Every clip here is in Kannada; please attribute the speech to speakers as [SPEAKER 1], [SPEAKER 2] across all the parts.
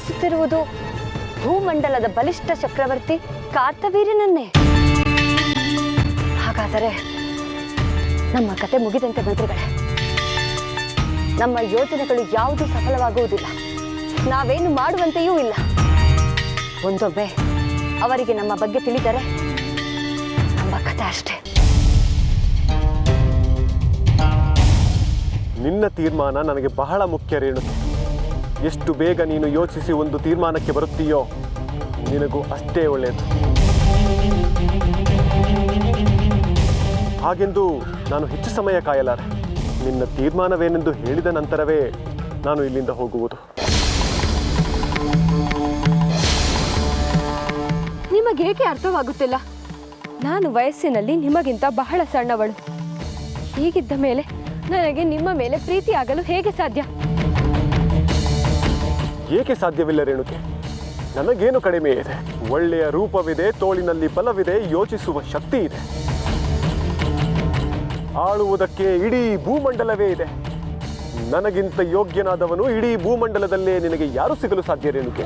[SPEAKER 1] ಪ್ರೇಮಿಸುತ್ತಿರುವುದು ಭೂಮಂಡಲದ ಬಲಿಷ್ಠ ಚಕ್ರವರ್ತಿ ಕಾರ್ತವೀರ್ಯನನ್ನೇ ಹಾಗಾದರೆ ನಮ್ಮ ಕತೆ ಮುಗಿದಂತೆ ಮಂತ್ರಿಗಳೇ, ನಮ್ಮ ಯೋಜನೆಗಳು ಯಾವುದೂ ಸಫಲವಾಗುವುದಿಲ್ಲ. ನಾವೇನು ಮಾಡುವಂತೆಯೂ ಇಲ್ಲ. ಒಂದೊಮ್ಮೆ ಅವರಿಗೆ ನಮ್ಮ ಬಗ್ಗೆ ತಿಳಿದರೆ ನಮ್ಮ ಕತೆ ಅಷ್ಟೇ.
[SPEAKER 2] ನಿನ್ನ ತೀರ್ಮಾನ ನನಗೆ ಬಹಳ ಮುಖ್ಯ ರೇಣು ಎಷ್ಟು ಬೇಗ ನೀನು ಯೋಚಿಸಿ ಒಂದು ತೀರ್ಮಾನಕ್ಕೆ ಬರುತ್ತೀಯೋ, ನಿನಗೂ ಅಷ್ಟೇ ಒಳ್ಳೆಯದು ಹಾಗೆಂದು ನಾನು ಹೆಚ್ಚು ಸಮಯ ಕಾಯಲಾರೆ. ನಿನ್ನ ತೀರ್ಮಾನವೇನೆಂದು ಹೇಳಿದ ನಂತರವೇ ನಾನು ಇಲ್ಲಿಂದ ಹೋಗುವುದು.
[SPEAKER 3] ನಿಮಗೇಕೆ ಅರ್ಥವಾಗುತ್ತಿಲ್ಲ? ನಾನು ವಯಸ್ಸಿನಲ್ಲಿ ನಿಮಗಿಂತ ಬಹಳ ಸಣ್ಣವಳು. ಹೀಗಿದ್ದ ಮೇಲೆ ನನಗೆ ನಿಮ್ಮ ಮೇಲೆ ಪ್ರೀತಿಯಾಗಲು ಹೇಗೆ ಸಾಧ್ಯ?
[SPEAKER 2] ಏಕೆ ಸಾಧ್ಯವಿಲ್ಲ ರೇಣುಕೆ? ನನಗೇನು ಕಡಿಮೆ ಇದೆ? ಒಳ್ಳೆಯ ರೂಪವಿದೆ, ತೋಳಿನಲ್ಲಿ ಬಲವಿದೆ, ಯೋಚಿಸುವ ಶಕ್ತಿ ಇದೆ. ಆಳುವುದಕ್ಕೆ ಇಡೀ ಭೂಮಂಡಲವೇ ಇದೆ. ನನಗಿಂತ ಯೋಗ್ಯನಾದವನು ಇಡೀ ಭೂಮಂಡಲದಲ್ಲೇ ನಿನಗೆ ಯಾರು ಸಿಗಲು ಸಾಧ್ಯ ರೇಣುಕೆ?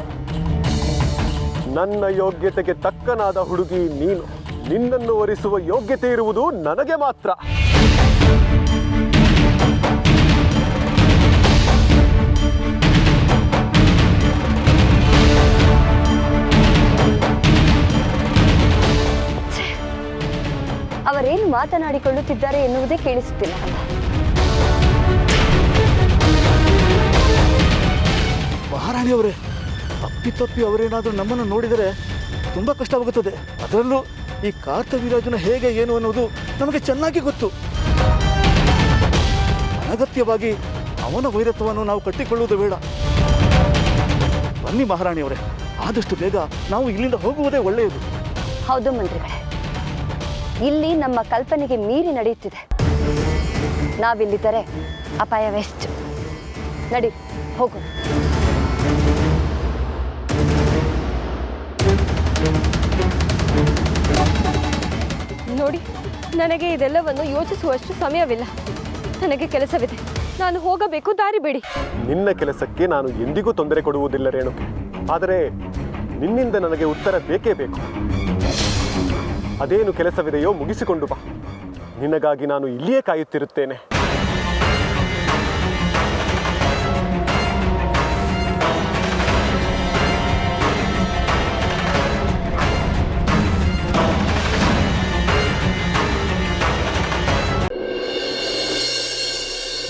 [SPEAKER 2] ನನ್ನ ಯೋಗ್ಯತೆಗೆ ತಕ್ಕನಾದ ಹುಡುಗಿ ನೀನು. ನಿನ್ನನ್ನು ಒರಿಸುವ ಯೋಗ್ಯತೆ ಇರುವುದು ನನಗೆ ಮಾತ್ರ.
[SPEAKER 1] ಮಾತನಾಡಿಕೊಳ್ಳುತ್ತಿದ್ದಾರೆ ಎನ್ನುವುದೇ ಕೇಳಿಸುತ್ತಿಲ್ಲ. ಮಹಾರಾಣಿ
[SPEAKER 4] ಅವರೇ ತಪ್ಪಿ ಅಪ್ಪಿತಪ್ಪಿ ಅವರೇನಾದರೂ ನಮ್ಮನ್ನು ನೋಡಿದರೆ ತುಂಬ ಕಷ್ಟವಾಗುತ್ತದೆ ಅದರಲ್ಲೂ ಈ ಕಾರ್ತವೀರಾಜನ ಹೇಗೆ ಏನು ಅನ್ನೋದು ನಮಗೆ ಚೆನ್ನಾಗಿ ಗೊತ್ತು. ಅನಗತ್ಯವಾಗಿ ಅವನ ವೈರತ್ವವನ್ನು ನಾವು ಕಟ್ಟಿಕೊಳ್ಳುವುದು ಬೇಡ. ಬನ್ನಿ ಮಹಾರಾಣಿಯವರೇ ಆದಷ್ಟು ಬೇಗ ನಾವು ಇಲ್ಲಿಂದ ಹೋಗುವುದೇ ಒಳ್ಳೆಯದು.
[SPEAKER 1] ಹೌದು ಮಂತ್ರಿಗಳೇ ಇಲ್ಲಿ ನಮ್ಮ ಕಲ್ಪನೆಗೆ ಮೀರಿ ನಡೆಯುತ್ತಿದೆ. ನಾವಿಲ್ಲಿದ್ದರೆ ಅಪಾಯವೆಷ್ಟು? ನಡಿ ಹೋಗು.
[SPEAKER 3] ನೋಡಿ ನನಗೆ ಇದೆಲ್ಲವನ್ನು ಯೋಚಿಸುವಷ್ಟು ಸಮಯವಿಲ್ಲ. ನನಗೆ ಕೆಲಸವಿದೆ. ನಾನು ಹೋಗಬೇಕು ದಾರಿ ಬಿಡಿ.
[SPEAKER 2] ನಿನ್ನ ಕೆಲಸಕ್ಕೆ ನಾನು ಎಂದಿಗೂ ತೊಂದರೆ ಕೊಡುವುದಿಲ್ಲ ರೇಣು ಆದರೆ ನಿನ್ನಿಂದ ನನಗೆ ಉತ್ತರ ಬೇಕೇ ಬೇಕು. ಅದೇನು ಕೆಲಸವಿದೆಯೋ ಮುಗಿಸಿಕೊಂಡು ಬಾ. ನಿನಗಾಗಿ ನಾನು ಇಲ್ಲಿಯೇ ಕಾಯುತ್ತಿರುತ್ತೇನೆ.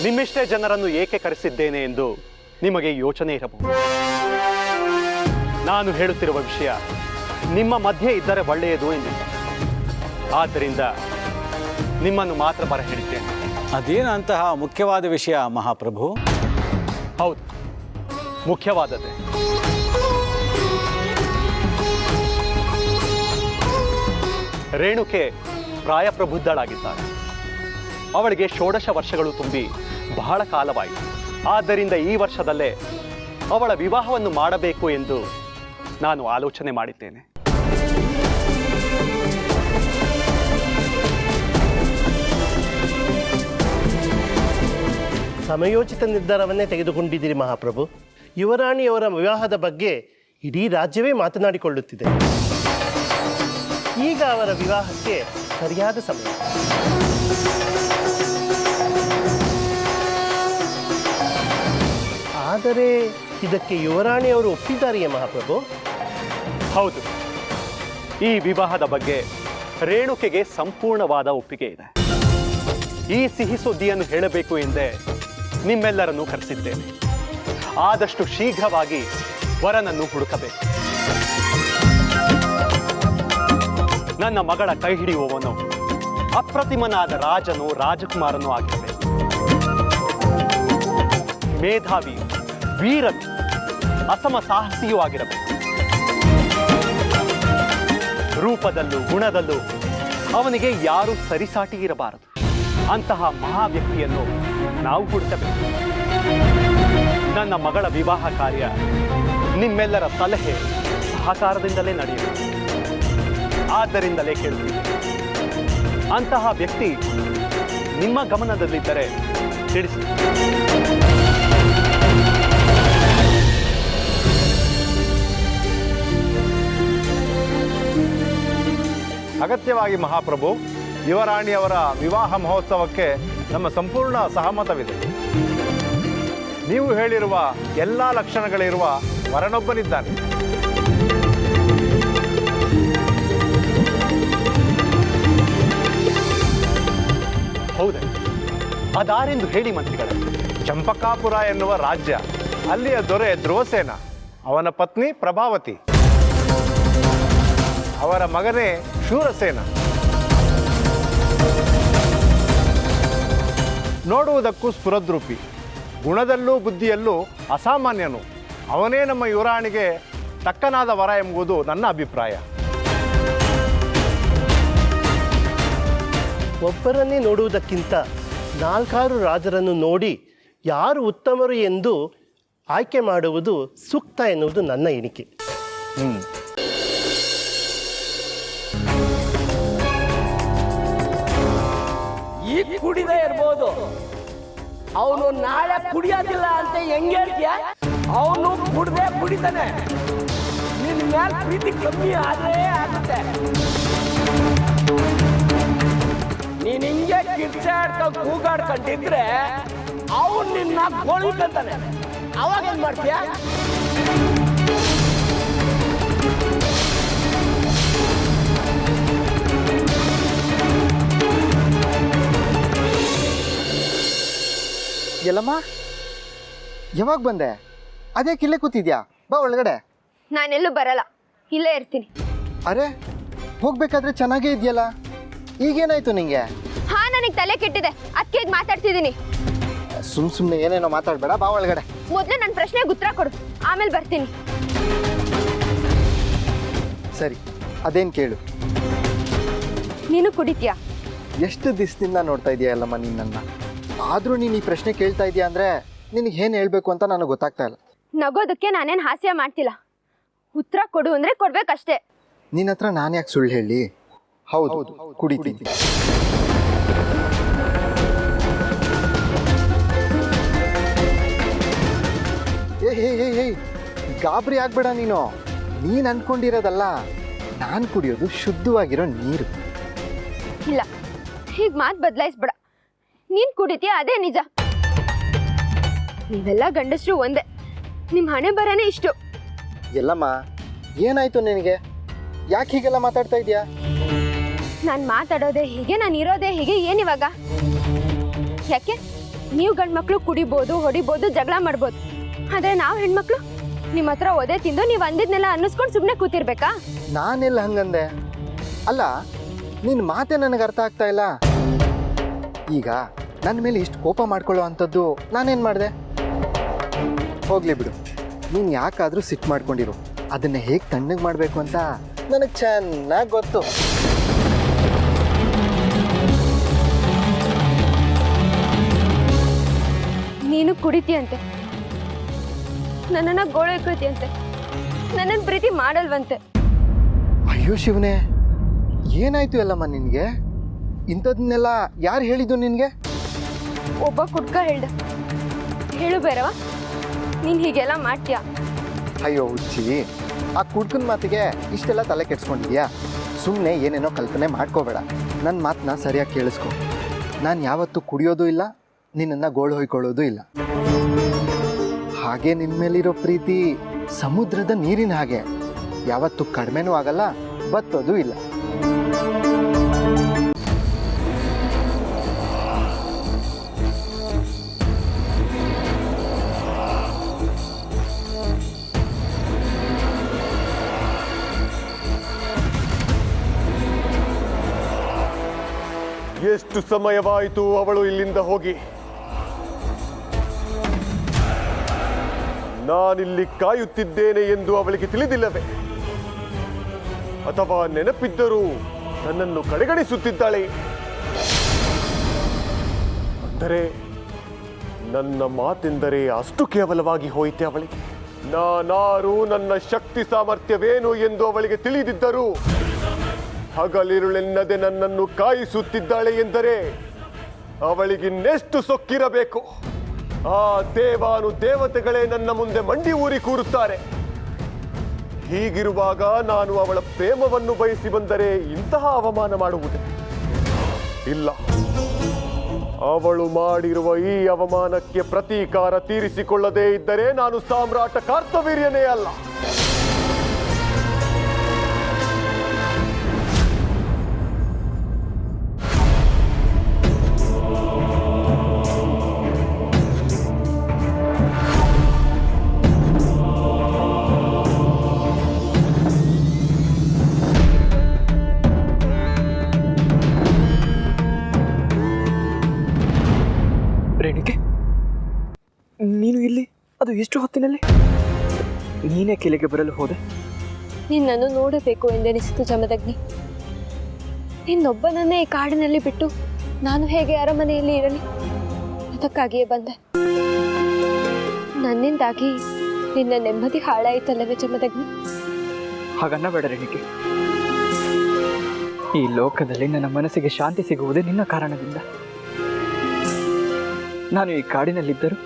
[SPEAKER 5] ನಿಮ್ಮಿಷ್ಟೇ ಜನರನ್ನು ಏಕೆ ಕರೆಸಿದ್ದೇನೆ ಎಂದು ನಿಮಗೆ ಯೋಚನೆ ಇರಬಹುದು. ನಾನು ಹೇಳುತ್ತಿರುವ ವಿಷಯ, ನಿಮ್ಮ ಮಧ್ಯೆ ಇದ್ದರೆ ಒಳ್ಳೆಯದು ಎಂದು ಆದ್ದರಿಂದ ನಿಮ್ಮನ್ನು ಮಾತ್ರ ಬರ ಹೇಳಿದ್ದೇನೆ
[SPEAKER 6] ಅದೇನಂತಹ ಮುಖ್ಯವಾದ ವಿಷಯ ಮಹಾಪ್ರಭು?
[SPEAKER 5] ಹೌದು ಮುಖ್ಯವಾದದ್ದೇ. ರೇಣುಕೆ ಪ್ರಾಯಪ್ರಬುದ್ಧಳಾಗಿದ್ದಾಳೆ. ಅವಳಿಗೆ ಷೋಡಶ ವರ್ಷಗಳು ತುಂಬಿ ಬಹಳ ಕಾಲವಾಯಿತು. ಆದ್ದರಿಂದ ಈ ವರ್ಷದಲ್ಲೇ ಅವಳ ವಿವಾಹವನ್ನು ಮಾಡಬೇಕು ಎಂದು ನಾನು ಆಲೋಚನೆ ಮಾಡಿದ್ದೇನೆ.
[SPEAKER 7] ಸಮಯೋಚಿತ ನಿರ್ಧಾರವನ್ನೇ ತೆಗೆದುಕೊಂಡಿದ್ದೀರಿ ಮಹಾಪ್ರಭು. ಯುವರಾಣಿಯವರ ವಿವಾಹದ ಬಗ್ಗೆ ಇಡೀ ರಾಜ್ಯವೇ ಮಾತನಾಡಿಕೊಳ್ಳುತ್ತಿದೆ. ಈಗ ಅವರ ವಿವಾಹಕ್ಕೆ ಸರಿಯಾದ ಸಮಯ. ಆದರೆ ಇದಕ್ಕೆ ಯುವರಾಣಿಯವರು ಒಪ್ಪಿದ್ದಾರೆಯೇ ಮಹಾಪ್ರಭು?
[SPEAKER 5] ಹೌದು. ಈ ವಿವಾಹದ ಬಗ್ಗೆ ರೇಣುಕೆಗೆ ಸಂಪೂರ್ಣವಾದ ಒಪ್ಪಿಗೆ ಇದೆ. ಈ ಸಿಹಿ ಸುದ್ದಿಯನ್ನು ಹೇಳಬೇಕು ಎಂದೇ ನಿಮ್ಮೆಲ್ಲರನ್ನು ಕರೆಸಿದ್ದೇನೆ. ಆದಷ್ಟು ಶೀಘ್ರವಾಗಿ ವರನನ್ನು ಹುಡುಕಬೇಕು. ನನ್ನ ಮಗಳ ಕೈ ಹಿಡಿಯುವವನು ಅಪ್ರತಿಮನಾದ ರಾಜನು ರಾಜಕುಮಾರನೂ ಆಗಿರಬೇಕು. ಮೇಧಾವಿ ವೀರನು ಅಸಮ ಸಾಹಸಿಯೂ ಆಗಿರಬೇಕು. ರೂಪದಲ್ಲೂ ಗುಣದಲ್ಲೂ ಅವನಿಗೆ ಯಾರೂ ಸರಿಸಾಟಿ ಇರಬಾರದು. ಅಂತಹ ಮಹಾ ವ್ಯಕ್ತಿಯನ್ನು ನಾವು ಹುಡುಕಬೇಕು. ನನ್ನ ಮಗಳ ವಿವಾಹ ಕಾರ್ಯ ನಿಮ್ಮೆಲ್ಲರ ಸಲಹೆ ಸಹಕಾರದಿಂದಲೇ ನಡೆಯಿತು ಆದ್ದರಿಂದಲೇ ಕೇಳಿ ಅಂತಹ ವ್ಯಕ್ತಿ ನಿಮ್ಮ ಗಮನದಲ್ಲಿದ್ದರೆ ತಿಳಿಸಿ. ಅಗತ್ಯವಾಗಿ ಮಹಾಪ್ರಭು ಯುವರಾಣಿಯವರ ವಿವಾಹ ಮಹೋತ್ಸವಕ್ಕೆ ನಮ್ಮ ಸಂಪೂರ್ಣ ಸಹಮತವಿದೆ. ನೀವು ಹೇಳಿರುವ ಎಲ್ಲ ಲಕ್ಷಣಗಳಿರುವ ವರನೊಬ್ಬನಿದ್ದಾನೆ. ಹೌದೇ. ಅದಾರೆಂದು ಹೇಳಿ ಮಂತ್ರಿಗಳ. ಚಂಪಕಾಪುರ ಎನ್ನುವ ರಾಜ್ಯ ಅಲ್ಲಿಯ ದೊರೆ ಧ್ರುವಸೇನ ಅವನ ಪತ್ನಿ ಪ್ರಭಾವತಿ ಅವರ ಮಗನೇ ಶೂರಸೇನ. ನೋಡುವುದಕ್ಕೂ ಸ್ಫುರದ್ರೂಪಿ. ಗುಣದಲ್ಲೂ ಬುದ್ಧಿಯಲ್ಲೂ ಅಸಾಮಾನ್ಯನು ಅವನೇ ನಮ್ಮ ಯುವರಾಣಿಗೆ ತಕ್ಕನಾದ ವರ ಎಂಬುದು ನನ್ನ ಅಭಿಪ್ರಾಯ.
[SPEAKER 7] ಒಬ್ಬರನ್ನೇ ನೋಡುವುದಕ್ಕಿಂತ ನಾಲ್ಕಾರು ರಾಜರನ್ನು ನೋಡಿ ಯಾರು ಉತ್ತಮರು ಎಂದು ಆಯ್ಕೆ ಮಾಡುವುದು ಸೂಕ್ತ ಎನ್ನುವುದು ನನ್ನ ಎಣಿಕೆ.
[SPEAKER 8] ಕುಡಿದೇ ಇರ್ಬೋದು. ಅವನು ನಾಳೆ ಕುಡಿಯೋದಿಲ್ಲ ಅಂತ ಹೆಂಗೆ ಹೇಳ್ತೀಯ ಅವನು ಕುಡ್ದೇ ಕುಡಿತಾನೆ. ನಿನ್ನ ಮೇಲೆ ಪ್ರೀತಿ ಕಮ್ಮಿ ಆದ್ರೆ ಆಗುತ್ತೆ. ನೀನ್ ಹಿಂಗೆ ಕಿರ್ಚಾಡ್ಕೊಂಡು ಕೂಗಾಡ್ಕೊಂಡಿದ್ರೆ ಅವನು ನಿನ್ನ ಗೋಳಿಕಂತಾನೆ ಅವಾಗ ಏನ್ ಮಾಡ್ತೀಯ?
[SPEAKER 9] ಎಲ್ಲಮ್ಮ? ಯಾವಾಗ ಬಂದೆ? ಅದೇ ಕಿಲ್ಲೆ ಕೂತಿದ್ಯಾ? ಬಾ ಒಳಗಡೆ.
[SPEAKER 3] ನಾನೆಲ್ಲೂ ಬರಲ್ಲ. ಇಲ್ಲೇ ಇರ್ತೀನಿ.
[SPEAKER 9] ಅರೆ ಹೋಗ್ಬೇಕಾದ್ರೆ ಚೆನ್ನಾಗೇ ಇದೆಯಲ್ಲ? ಈಗೇನಾಯ್ತು ನಿಂಗೆ?
[SPEAKER 3] ಹಾ ನನಗೆ ತಲೆ ಕೆಟ್ಟಿದೆ. ಅದಕ್ಕೆ ಮಾತಾಡ್ತಿದ್ದೀನಿ.
[SPEAKER 9] ಸುಮ್ ಸುಮ್ಮನೆ ಏನೇನೋ ಮಾತಾಡಬೇಡ ಬಾ ಒಳಗಡೆ.
[SPEAKER 3] ಮೊದಲು ನನ್ನ ಪ್ರಶ್ನೆಗೆ ಉತ್ತರ ಕೊಡು. ಆಮೇಲೆ ಬರ್ತೀನಿ.
[SPEAKER 9] ಸರಿ ಅದೇನು ಕೇಳು.
[SPEAKER 3] ನೀನು ಕುಡಿತೀಯಾ?
[SPEAKER 9] ಎಷ್ಟು ದಿವಸದಿಂದ ನೋಡ್ತಾ ಇದೆಯಾ ಎಲ್ಲಮ್ಮ ನೀನು ನನ್ನ? ಆದರೂ ನೀನು ಈ ಪ್ರಶ್ನೆ ಕೇಳ್ತಾ ಇದೀಯ ಅಂದರೆ ನಿನಗೆ ಏನು ಹೇಳಬೇಕು ಅಂತ ನನಗೆ ಗೊತ್ತಾಗ್ತಾ ಇಲ್ಲ.
[SPEAKER 3] ನಗೋದಕ್ಕೆ ನಾನೇನು ಹಾಸ್ಯ ಮಾಡ್ತಿಲ್ಲ. ಉತ್ತರ ಕೊಡು ಅಂದ್ರೆ ಕೊಡ್ಬೇಕಷ್ಟೇ.
[SPEAKER 9] ನಿನ್ನ ಹತ್ರ ನಾನು ಯಾಕೆ ಸುಳ್ಳು ಹೇಳಿ? ಹೌದು ಕುಡಿತೀನಿ ಏ ಹೇ ಹೇ ಹೇ ಗಾಬರಿ ಆಗ್ಬೇಡ ನೀನು. ನೀನು ಅನ್ಕೊಂಡಿರೋದಲ್ಲ ನಾನು ಕುಡಿಯೋದು ಶುದ್ಧವಾಗಿರೋ ನೀರು.
[SPEAKER 3] ಇಲ್ಲ ಹೀಗೆ ಮಾತು ಬದಲಾಯಿಸ್ಬೇಡ. ನೀನು ಕುಡಿತೀಯ ಅದೇ ನಿಜ. ನೀವೆಲ್ಲ ಗಂಡಸರು ಒಂದೇ. ನಿಮ್ಮ ಹಣೆ ಬರನೇ ಇಷ್ಟು.
[SPEAKER 9] ಎಲ್ಲಮ್ಮ ಏನಾಯ್ತು ನಿನಗೆ? ಯಾಕೆ ಹೀಗೆಲ್ಲ ಮಾತಾಡ್ತಾ ಇದೀಯಾ?
[SPEAKER 3] ನಾನು ಮಾತಾಡೋದೆ ಹೀಗೆ ನಾನು ಇರೋದೆ ಹೀಗೆ ಏನಿವಾಗ ಯಾಕೆ? ನೀವು ಗಂಡು ಮಕ್ಕಳು ಕುಡಿಬೋದು ಹೊಡಿಬೋದು ಜಗಳ ಮಾಡ್ಬೋದು. ಆದರೆ ನಾವು ಹೆಣ್ಮಕ್ಳು? ನಿಮ್ಮ ಹತ್ರ ಒದೆ ತಿಂದು ನೀವು ಅಂದಿದ್ನೆಲ್ಲ ಅನ್ನಿಸ್ಕೊಂಡು ಸುಮ್ಮನೆ ಕೂತಿರ್ಬೇಕಾ?
[SPEAKER 9] ನಾನೆಲ್ಲ ಹಂಗಂದೆ. ಅಲ್ಲ ನಿನ್ನ ಮಾತೆ ನನಗೆ ಅರ್ಥ ಆಗ್ತಾ ಇಲ್ಲ. ಈಗ ನನ್ನ ಮೇಲೆ ಇಷ್ಟು ಕೋಪ ಮಾಡ್ಕೊಳ್ಳೋ ಅಂಥದ್ದು ನಾನೇನು ಮಾಡಿದೆ? ಹೋಗಲಿ ಬಿಡು. ನೀನು ಯಾಕಾದರೂ ಸಿಟ್ಟು ಮಾಡ್ಕೊಂಡಿರು. ಅದನ್ನು ಹೇಗೆ ತಣ್ಣಗೆ ಮಾಡಬೇಕು ಅಂತ ನನಗೆ ಚೆನ್ನಾಗಿ ಗೊತ್ತು.
[SPEAKER 3] ನೀನು ಕುಡಿತೀಯಂತೆ. ನನ್ನನ್ನು ಗೋಳೈಕೋತಿಯಂತೆ ನನ್ನನ್ನು ಪ್ರೀತಿ ಮಾಡಲ್ವಂತೆ.
[SPEAKER 9] ಅಯ್ಯೋ ಶಿವನೇ ಏನಾಯ್ತು ಎಲ್ಲಮ್ಮ ನಿನಗೆ? ಇಂಥದನ್ನೆಲ್ಲ ಯಾರು ಹೇಳಿದ್ದು ನಿನಗೆ?
[SPEAKER 3] ಒಬ್ಬ ಕುಡ್ಕ ಹೇಳ್ದ. ಹೇಳು ಬೇರವ ನೀನು ಹೀಗೆಲ್ಲ ಮಾಡ್ತೀಯ?
[SPEAKER 9] ಅಯ್ಯೋ ಹುಚ್ಚಿ ಆ ಕುಡ್ಕನ ಮಾತಿಗೆ ಇಷ್ಟೆಲ್ಲ ತಲೆ ಕೆಡ್ಸ್ಕೊಂಡಿದ್ಯಾ? ಸುಮ್ಮನೆ ಏನೇನೋ ಕಲ್ಪನೆ ಮಾಡ್ಕೋಬೇಡ. ನನ್ನ ಮಾತನ್ನ ಸರಿಯಾಗಿ ಕೇಳಿಸ್ಕೊ. ನಾನು ಯಾವತ್ತೂ ಕುಡಿಯೋದು ಇಲ್ಲ ನಿನ್ನನ್ನು ಗೋಳು ಹೊಯ್ಕೊಳ್ಳೋದು ಇಲ್ಲ. ಹಾಗೆ ನಿನ್ನ ಮೇಲಿರೋ ಪ್ರೀತಿ ಸಮುದ್ರದ ನೀರಿನ ಹಾಗೆ. ಯಾವತ್ತೂ ಕಡಿಮೆನೂ ಆಗಲ್ಲ ಬತ್ತೋದು ಇಲ್ಲ.
[SPEAKER 2] ಎಷ್ಟು ಸಮಯವಾಯಿತು ಅವಳು ಇಲ್ಲಿಂದ ಹೋಗಿ? ನಾನಿಲ್ಲಿ ಕಾಯುತ್ತಿದ್ದೇನೆ ಎಂದು ಅವಳಿಗೆ ತಿಳಿದಿಲ್ಲವೇ? ಅಥವಾ ನೆನಪಿದ್ದರೂ ನನ್ನನ್ನು ಕಡೆಗಣಿಸುತ್ತಿದ್ದಾಳೆ? ಅಂದರೆ ನನ್ನ ಮಾತೆಂದರೆ ಅಷ್ಟು ಕೇವಲವಾಗಿ ಹೋಯಿತೆ ಅವಳಿಗೆ. ನಾನಾರು ನನ್ನ ಶಕ್ತಿ ಸಾಮರ್ಥ್ಯವೇನು ಎಂದು ಅವಳಿಗೆ ತಿಳಿದಿದ್ದರೂ ಹಗಲಿರುಳೆನ್ನದೆ ನನ್ನನ್ನು ಕಾಯಿಸುತ್ತಿದ್ದಾಳೆ ಎಂದರೆ ಅವಳಿಗಿನ್ನೆಷ್ಟು ಸೊಕ್ಕಿರಬೇಕು? ಆ ದೇವಾನು ದೇವತೆಗಳೇ ನನ್ನ ಮುಂದೆ ಮಂಡಿ ಊರಿ ಕೂರುತ್ತಾರೆ. ಹೀಗಿರುವಾಗ ನಾನು ಅವಳ ಪ್ರೇಮವನ್ನು ಬಯಸಿ ಬಂದರೆ ಇಂತಹ ಅವಮಾನ ಮಾಡುವುದೇ? ಇಲ್ಲ. ಅವಳು ಮಾಡಿರುವ ಈ ಅವಮಾನಕ್ಕೆ ಪ್ರತೀಕಾರ ತೀರಿಸಿಕೊಳ್ಳದೇ ಇದ್ದರೆ ನಾನು ಸಾಮ್ರಾಟ ಕಾರ್ತವೀರ್ಯನೇ ಅಲ್ಲ.
[SPEAKER 10] ನೀನೇ ಕೆಲೆಗೆ ಬರಲು ಹೋದೆ?
[SPEAKER 11] ನಿನ್ನನ್ನು ನೋಡಬೇಕು ಎಂದೆನಿಸಿತು ಜಮದಗ್ನಿ. ನಿನ್ನೊಬ್ಬನನ್ನೇ ಈ ಕಾಡಿನಲ್ಲಿ ಬಿಟ್ಟು ನಾನು ಹೇಗೆ ಅರಮನೆಯಲ್ಲಿ ಇರಲಿ? ಅದಕ್ಕಾಗಿಯೇ ಬಂದೆ. ನನ್ನಿಂದಾಗಿ ನಿನ್ನ ನೆಮ್ಮದಿ ಹಾಳಾಯಿತಲ್ಲವೇ ಜಮದಗ್ನಿ?
[SPEAKER 10] ಹಾಗನ್ನಬೇಡ ರೇಣುಕೆ ಈ ಲೋಕದಲ್ಲಿ ನನ್ನ ಮನಸ್ಸಿಗೆ ಶಾಂತಿ ಸಿಗುವುದೇ ನಿನ್ನ ಕಾರಣದಿಂದ. ನಾನು ಈ ಕಾಡಿನಲ್ಲಿದ್ದರೂ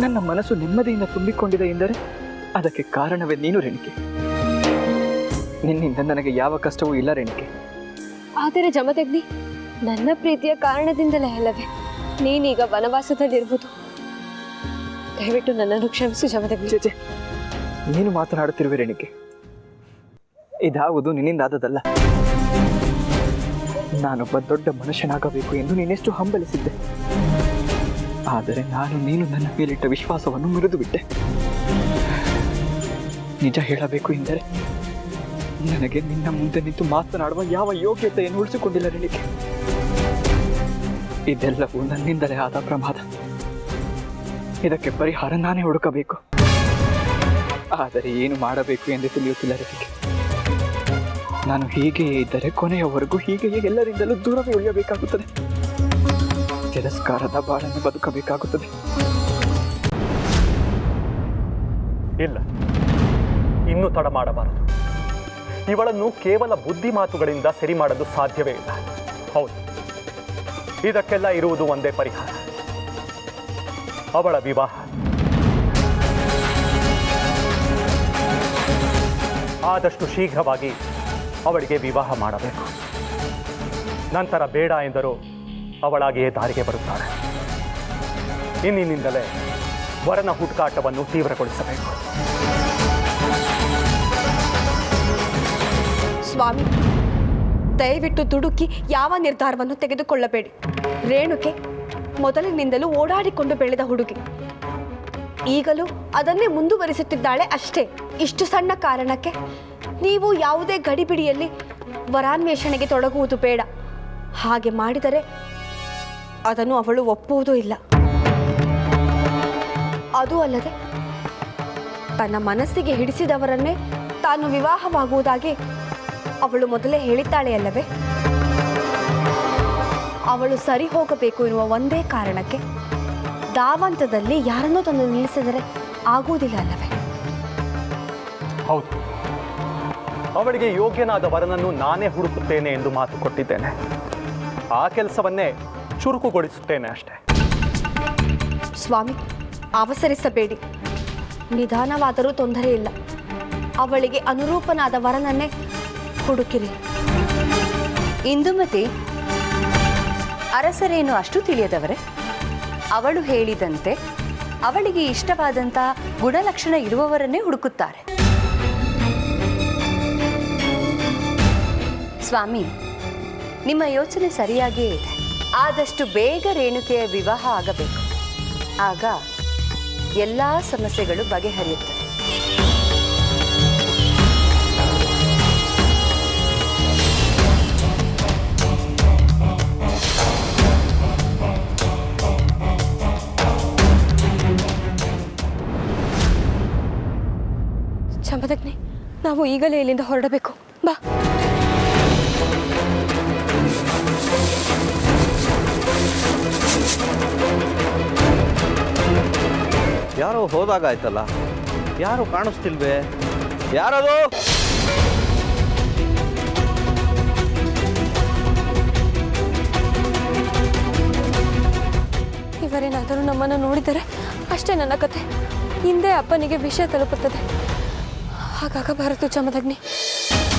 [SPEAKER 10] ನನ್ನ ಮನಸ್ಸು ನೆಮ್ಮದಿಯಿಂದ ತುಂಬಿಕೊಂಡಿದೆ ಎಂದರೆ? ಅದಕ್ಕೆ ಕಾರಣವೇ ನೀನು ರೇಣಿಕೆ. ನಿನ್ನಿಂದ ನನಗೆ ಯಾವ ಕಷ್ಟವೂ ಇಲ್ಲ ರೇಣಿಕೆ.
[SPEAKER 11] ಆದರೆ ಜಮದಗ್ನಿ ನನ್ನ ಪ್ರೀತಿಯ ಕಾರಣದಿಂದಲೇ ಅಲ್ಲವೇ? ನೀನೀಗ ವನವಾಸದಲ್ಲಿರುವುದು ದಯವಿಟ್ಟು ನನ್ನನ್ನು ಕ್ಷಮಿಸು ಜಮದಗ್ನಿ.
[SPEAKER 10] ಜೊತೆ ನೀನು ಮಾತನಾಡುತ್ತಿರುವೆ ರೇಣಿಕೆ. ಇದಾವುದು ನಿನ್ನಿಂದಾದದಲ್ಲ. ನಾನೊಬ್ಬ ದೊಡ್ಡ ಮನುಷ್ಯನಾಗಬೇಕು ಎಂದು ನೀನೆಷ್ಟು ಹಂಬಲಿಸಿದ್ದೆ. ಆದರೆ ನಾನು ನೀನು ನನ್ನ ಮೇಲಿಟ್ಟ ವಿಶ್ವಾಸವನ್ನು ಮುರಿದು ಬಿಟ್ಟೆ ನಿಜ ಹೇಳಬೇಕು ಎಂದರೆ, ನನಗೆ ನಿನ್ನ ಮುಂದೆ ನಿಂತು ಮಾತನಾಡುವ ಯಾವ ಯೋಗ್ಯತೆಯನ್ನು ಉಳಿಸಿಕೊಂಡಿಲ್ಲ ನಿನಗೆ? ಇದೆಲ್ಲವೂ ನನ್ನಿಂದಲೇ ಆದ ಪ್ರಮಾದ. ಇದಕ್ಕೆ ಪರಿಹಾರ ನಾನೇ ಹುಡುಕಬೇಕು. ಆದರೆ ಏನು ಮಾಡಬೇಕು ಎಂದು ತಿಳಿಯುತ್ತಿಲ್ಲ ನನಗೆ. ನಾನು ಹೀಗೆಯೇ ಇದ್ದರೆ ಕೊನೆಯವರೆಗೂ ಹೀಗೆಯೇ ಎಲ್ಲರಿಂದಲೂ ದೂರವೇ ಉಳಿಯಬೇಕಾಗುತ್ತದೆ. ತಿರಸ್ಕಾರದ ಬಾಳನ್ನು ಬದುಕಬೇಕಾಗುತ್ತದೆ.
[SPEAKER 5] ಇಲ್ಲ. ಇನ್ನೂ ತಡ ಮಾಡಬಾರದು. ಇವಳನ್ನು ಕೇವಲ ಬುದ್ಧಿ ಮಾತುಗಳಿಂದ ಸರಿ ಮಾಡಲು ಸಾಧ್ಯವೇ ಇಲ್ಲ. ಹೌದು. ಇದಕ್ಕೆಲ್ಲ ಇರುವುದು ಒಂದೇ ಪರಿಹಾರ. ಅವಳ ವಿವಾಹ. ಆದಷ್ಟು ಶೀಘ್ರವಾಗಿ ಅವಳಿಗೆ ವಿವಾಹ ಮಾಡಬೇಕು. ನಂತರ ಬೇಡ ಎಂದರೂ ಅವಳಾಗಿಯೇ ದಾರಿಗೆ ಬರುತ್ತಾಳೆ. ಇನ್ನಿನಿಂದಲೇ ವರನ ಹುಡುಕಾಟವನ್ನು ತೀವ್ರಗೊಳಿಸಬೇಕು.
[SPEAKER 1] ಸ್ವಾಮಿ, ದಯವಿಟ್ಟು ದುಡುಕಿ ಯಾವ ನಿರ್ಧಾರವನ್ನು ತೆಗೆದುಕೊಳ್ಳಬೇಡಿ. ರೇಣುಕೆ ಮೊದಲಿನಿಂದಲೂ ಓಡಾಡಿಕೊಂಡು ಬೆಳೆದ ಹುಡುಗಿ. ಈಗಲೂ ಅದನ್ನೇ ಮುಂದುವರಿಸುತ್ತಿದ್ದಾಳೆ ಅಷ್ಟೇ. ಇಷ್ಟು ಸಣ್ಣ ಕಾರಣಕ್ಕೆ ನೀವು ಯಾವುದೇ ಗಡಿಬಿಡಿಯಲ್ಲಿ ವರಾನ್ವೇಷಣೆಗೆ ತೊಡಗುವುದು ಬೇಡ. ಹಾಗೆ ಮಾಡಿದರೆ ಅದನ್ನು ಅವಳು ಒಪ್ಪುವುದೂ ಇಲ್ಲ. ಅದು ಅಲ್ಲದೆ ತನ್ನ ಮನಸ್ಸಿಗೆ ಹಿಡಿಸಿದವರನ್ನೇ ತಾನು ವಿವಾಹವಾಗುವುದಾಗಿ ಅವಳು ಮೊದಲೇ ಹೇಳಿದ್ದಾಳೆ ಅಲ್ಲವೇ? ಅವಳು ಸರಿ ಹೋಗಬೇಕು ಎನ್ನುವ ಒಂದೇ ಕಾರಣಕ್ಕೆ ದಾವಂತದಲ್ಲಿ ಯಾರನ್ನೂ ತಂದು ನಿಲ್ಲಿಸಿದರೆ ಆಗುವುದಿಲ್ಲ ಅಲ್ಲವೇ?
[SPEAKER 5] ಹೌದು. ಅವಳಿಗೆ ಯೋಗ್ಯನಾದ ವರನನ್ನು ನಾನೇ ಹುಡುಕುತ್ತೇನೆ ಎಂದು ಮಾತು ಕೊಟ್ಟಿದ್ದೇನೆ. ಆ ಕೆಲಸವನ್ನೇ ಚುರುಕುಗೊಳಿಸುತ್ತೇನೆ ಅಷ್ಟೇ.
[SPEAKER 1] ಸ್ವಾಮಿ ಅವಸರಿಸಬೇಡಿ. ನಿಧಾನವಾದರೂ ತೊಂದರೆ ಇಲ್ಲ. ಅವಳಿಗೆ ಅನುರೂಪನಾದ ವರನನ್ನೇ ಹುಡುಕಿರಿ.
[SPEAKER 12] ಇಂದುಮತಿ ಅರಸರೇನು ಅಷ್ಟು ತಿಳಿಯದವರೇ? ಅವಳು ಹೇಳಿದಂತೆ ಅವಳಿಗೆ ಇಷ್ಟವಾದಂತಹ ಗುಣಲಕ್ಷಣ ಇರುವವರನ್ನೇ ಹುಡುಕುತ್ತಾರೆ. ಸ್ವಾಮಿ, ನಿಮ್ಮ ಯೋಚನೆ ಸರಿಯಾಗಿಯೇ ಇದೆ. ಆದಷ್ಟು ಬೇಗ ರೇಣುಕೆಯ ವಿವಾಹ ಆಗಬೇಕು. ಆಗ ಎಲ್ಲ ಸಮಸ್ಯೆಗಳು ಬಗೆಹರಿಯುತ್ತವೆ.
[SPEAKER 11] ಚಂಪದಗ್ನಿ ನಾವು ಈಗಲೇ ಇಲ್ಲಿಂದ ಹೊರಡಬೇಕು. ಬಾ.
[SPEAKER 8] ಯಾರೋ ಹೋದಾಗ ಆಯ್ತಲ್ಲ? ಯಾರು ಕಾಣಿಸ್ತಿಲ್ವೇ? ಯಾರದು?
[SPEAKER 11] ಇವರೇನಾದರೂ ನಮ್ಮನ್ನು ನೋಡಿದರೆ ಅಷ್ಟೇ ನನ್ನ ಕತೆ. ಹಿಂದೆ ಅಪ್ಪನಿಗೆ ವಿಷಯ ತಲುಪುತ್ತದೆ.
[SPEAKER 3] ಹಾಗಾಗಬಾರದು ಜಮದಗ್ನಿ
[SPEAKER 9] ಎಲ್ಲಮ್ಮ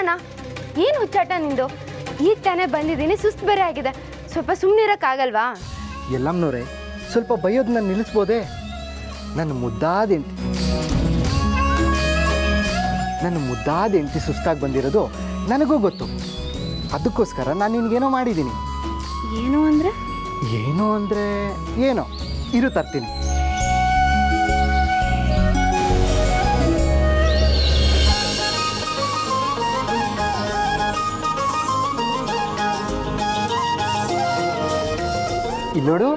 [SPEAKER 3] ನನ್ನ ಏನು ಹುಚ್ಚಾಟ ನಿಂದು? ಈಗ ತಾನೇ ಬಂದಿದ್ದೀನಿ ಸುಸ್ತು ಬೇರೆ ಆಗಿದೆ. ಸ್ವಲ್ಪ ಸುಮ್ಮನಿರಕ್ಕಾಗಲ್ವಾ
[SPEAKER 9] ಎಲ್ಲಮ್ಮನವ್ರೆ ಸ್ವಲ್ಪ ಬೈಯೋದನ್ನ ನಿಲ್ಲಿಸ್ಬೋದೇ? ನನ್ನ ಮುದ್ದಾದ ಹೆಂಡತಿ ನನ್ನ ಮುದ್ದಾದ ಹೆಂಡತಿ ಸುಸ್ತಾಗಿ ಬಂದಿರೋದು ನನಗೂ ಗೊತ್ತು. ಅದಕ್ಕೋಸ್ಕರ ನಾನು ನಿನಗೇನೋ ಮಾಡಿದ್ದೀನಿ.
[SPEAKER 3] ಏನು ಅಂದರೆ?
[SPEAKER 9] ಏನು ಅಂದರೆ ಏನೋ ಇರು ತರ್ತೀನಿ. ಇಲ್ಲೋಡು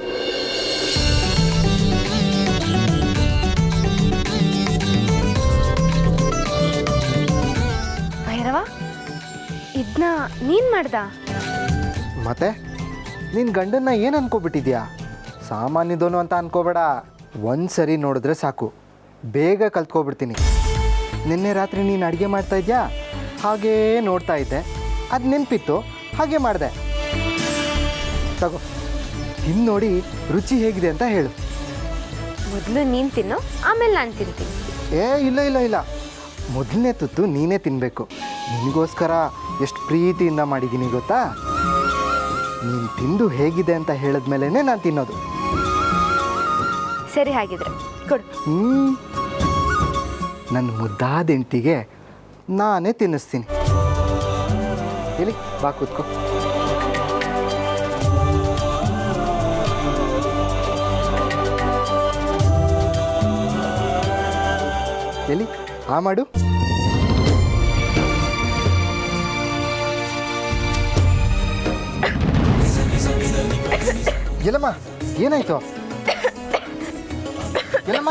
[SPEAKER 3] ಭೈರವ ಇದನ್ನ ನೀನ್ ಮಾಡ್ದ?
[SPEAKER 9] ಮತ್ತೆ? ನಿನ್ನ ಗಂಡನ್ನ ಏನು ಅನ್ಕೋಬಿಟ್ಟಿದ್ಯಾ? ಸಾಮಾನ್ಯದೋನು ಅಂತ ಅನ್ಕೋಬೇಡ. ಒಂದು ಸರಿ ನೋಡಿದ್ರೆ ಸಾಕು. ಬೇಗ ಕಲ್ತ್ಕೊಬಿಡ್ತೀನಿ. ನಿನ್ನೆ ರಾತ್ರಿ ನೀನು ಅಡುಗೆ ಮಾಡ್ತಾ ಇದ್ಯಾ? ಹಾಗೇ ನೋಡ್ತಾ ಇದ್ದೆ. ಅದು ನೆನಪಿತ್ತು. ಹಾಗೆ ಮಾಡಿದೆ. ತಗೋ. ತಿಂದು ನೋಡಿ ರುಚಿ ಹೇಗಿದೆ ಅಂತ ಹೇಳು.
[SPEAKER 3] ಮೊದಲು ನೀನ್ ತಿನ್ನು ಆಮೇಲೆ ನಾನು ತಿಂತೀನಿ.
[SPEAKER 9] ಏ ಇಲ್ಲ ಇಲ್ಲ ಇಲ್ಲ. ಮೊದಲನೇ ತುತ್ತು ನೀನೇ ತಿನ್ನಬೇಕು ನಿನಗೋಸ್ಕರ ಎಷ್ಟು ಪ್ರೀತಿಯಿಂದ ಮಾಡಿದ್ದೀನಿ ಗೊತ್ತಾ? ನೀನು ತಿಂದು ಹೇಗಿದೆ ಅಂತ ಹೇಳಿದ್ಮೇಲೆ ನಾನು ತಿನ್ನೋದು.
[SPEAKER 3] ಸರಿ ಹಾಗಿದ್ರೆ ಕೊಡು.
[SPEAKER 9] ಹ್ಞೂ ನನ್ನ ಮುದ್ದಾದ ಹೆಂಡ್ತಿಗೆ ನಾನೇ ತಿನ್ನಿಸ್ತೀನಿ. ಹೇಳಿ ಬಾ ಕೂತ್ಕೋ. ಎಲ್ಲಿ ಆ ಮಾಡು. ಎಲ್ಲಮ್ಮ ಏನಾಯ್ತು? ಎಲ್ಲಮ್ಮ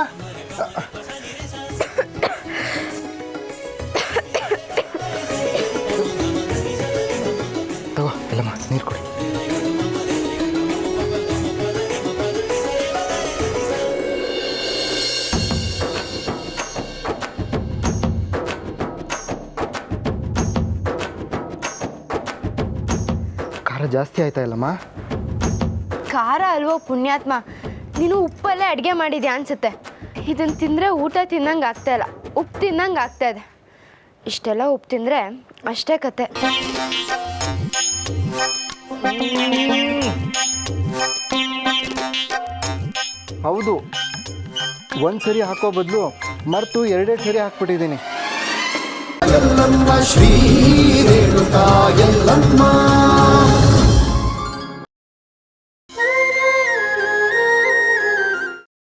[SPEAKER 9] ತಗೋ ಎಲ್ಲಮ್ಮ ನೀರು ಕೊಡಿ. ಜಾಸ್ತಿ ಆಯ್ತಾ ಇಲ್ಲಮ್ಮ
[SPEAKER 3] ಖಾರ ಅಲ್ವೋ ಪುಣ್ಯಾತ್ಮ? ನೀನು ಉಪ್ಪಲ್ಲೇ ಅಡುಗೆ ಮಾಡಿದ್ಯಾ ಅನ್ಸುತ್ತೆ. ಇದನ್ನು ತಿಂದರೆ ಊಟ ತಿನ್ನಂಗೆ ಆಗ್ತಾ ಇಲ್ಲ. ಉಪ್ಪು ತಿನ್ನಂಗೆ ಆಗ್ತಾ ಇದೆ. ಇಷ್ಟೆಲ್ಲ ಉಪ್ಪು ತಿಂದರೆ ಅಷ್ಟೇ ಕತೆ.
[SPEAKER 9] ಹೌದು. ಒಂದು ಸರಿ ಹಾಕೋ ಬದಲು ಮರ್ತು ಎರಡೆರಡು ಸರಿ ಹಾಕ್ಬಿಟ್ಟಿದ್ದೀನಿ.
[SPEAKER 13] ಶ್ರೀ ರೇಣುಕಾ ಎಲ್ಲಮ್ಮ